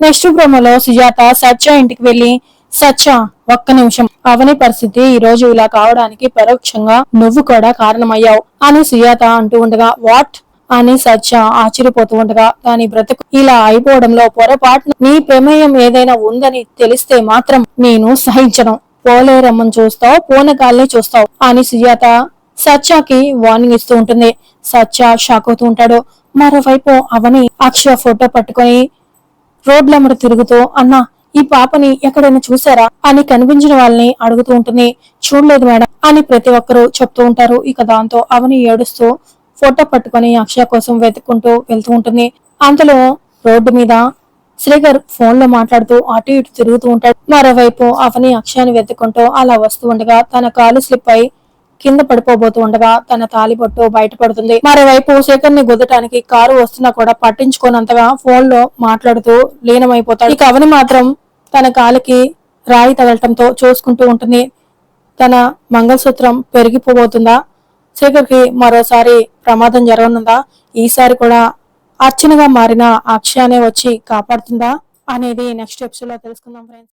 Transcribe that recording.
Next ప్రోమోలో సుజాత సత్య ఇంటికి వెళ్ళి సత్య ఒక్క నిమిషం అవని పరిస్థితి ఈ రోజు ఇలా కావడానికి పరోక్షంగా నువ్వు కూడా కారణమయ్యావు అని సుజాత అంటూ ఉండగా వాట్? అని సత్య ఆశ్చర్యపోతూ ఉండగా దాని బ్రతుకు ఇలా అయిపోవడంలో పొరపాటు నీ ప్రమేయం ఏదైనా ఉందని తెలిస్తే మాత్రం నేను సహించను. పోలేరమ్మని చూస్తావు పూనకాల్ని చూస్తావు అని సుజాత సత్యకి వార్నింగ్ ఇస్తూ ఉంటుంది. సత్య షాక్ అవుతూ ఉంటాడు. మరోవైపు అవని అక్షయ ఫోటో పట్టుకొని రోడ్లమ్మడ తిరుగుతూ అన్నా ఈ పాపని ఎక్కడైనా చూసారా అని కనిపించిన వాళ్ళని అడుగుతూ ఉంటుంది చూడలేదు మేడం అని ప్రతి ఒక్కరూ చెప్తూ ఉంటారు. ఇక దాంతో అవని ఏడుస్తూ ఫోటో పట్టుకొని అక్షయ కోసం వెతుక్కుంటూ వెళ్తూ ఉంటుంది అంతలో రోడ్డు మీద శ్రీగర్ ఫోన్లో మాట్లాడుతూ అటు ఇటు తిరుగుతూ ఉంటాడు. మరోవైపు అవని అక్షయాన్ని వెతుక్కుంటూ అలా వస్తూ ఉండగా తన కాలు స్లిప్ అయి కింద పడిపోబోతూ ఉండగా తన తాలిబొట్టు బయటపడుతుంది మరోవైపు శేఖర్ని గుద్దటానికి కారు వస్తున్నా కూడా పట్టించుకోనంతగా ఫోన్లో మాట్లాడుతూ లీనమైపోతాడు. ఇక అవని మాత్రం తన కాలికి రాయి తగలటంతో చూసుకుంటూ ఉంటుంది. తన మంగళసూత్రం పెరిగిపోబోతుందా? శేఖర్కి మరోసారి ప్రమాదం జరగనుందా? ఈసారి కూడా అర్చనగా మారిన అక్షయానే వచ్చి కాపాడుతుందా? అనేది నెక్స్ట్ ఎపిసోడ్లో తెలుసుకుందాం ఫ్రెండ్స్